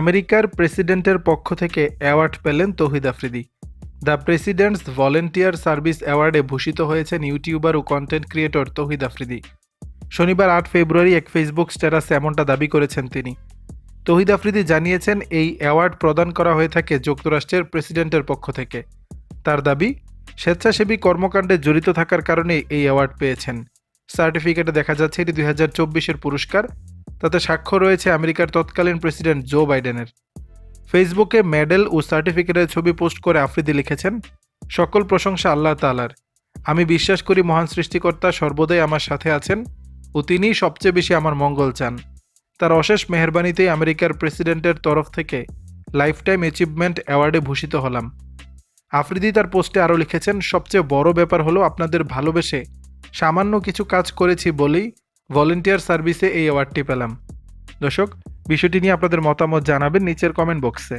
আমেরিকার প্রেসিডেন্টের পক্ষ থেকে অ্যাওয়ার্ড পেলেন Tawhid Afridi. The President's volunteer service অ্যাওয়ার্ডে ভূষিত হয়েছেন ইউটিউবার ও কন্টেন্ট ক্রিয়েটর তৌহিদ আফ্রিদি। শনিবার আট ফেব্রুয়ারি এক ফেসবুক স্ট্যাটাসে এমনটা দাবি করেছেন তিনি। তৌহিদ আফ্রিদি জানিয়েছেন, এই অ্যাওয়ার্ড প্রদান করা হয়ে থাকে যুক্তরাষ্ট্রের প্রেসিডেন্টের পক্ষ থেকে। তার দাবি, স্বেচ্ছাসেবী কর্মকাণ্ডে জড়িত থাকার কারণে এই অ্যাওয়ার্ড পেয়েছেন। সার্টিফিকেটে দেখা যাচ্ছে এটি দুই হাজার চব্বিশের পুরস্কার তাতে স্বাক্ষর রয়েছে আমেরিকার তৎকালীন প্রেসিডেন্ট জো বাইডেনের। ফেসবুকে মেডেল ও সার্টিফিকেটের ছবি পোস্ট করে আফ্রিদি লিখেছেন, সকল প্রশংসা আল্লাহ তালার আমি বিশ্বাস করি মহান সৃষ্টিকর্তা সর্বদাই আমার সাথে আছেন ও তিনিই সবচেয়ে বেশি আমার মঙ্গল চান। তার অশেষ মেহরবানিতেই আমেরিকার প্রেসিডেন্টের তরফ থেকে লাইফটাইম অ্যাচিভমেন্ট অ্যাওয়ার্ডে ভূষিত হলাম। আফ্রিদি তার পোস্টে আরও লিখেছেন, সবচেয়ে বড় ব্যাপার হলো আপনাদের ভালোবেসে সামান্য কিছু কাজ করেছি বলেই ভলেন্টিয়ার সার্ভিসে এই অ্যাওয়ার্ডটি পেলাম। দর্শক বিষয়টি নিয়ে আপনাদের মতামত জানাবেন নিচের কমেন্ট বক্সে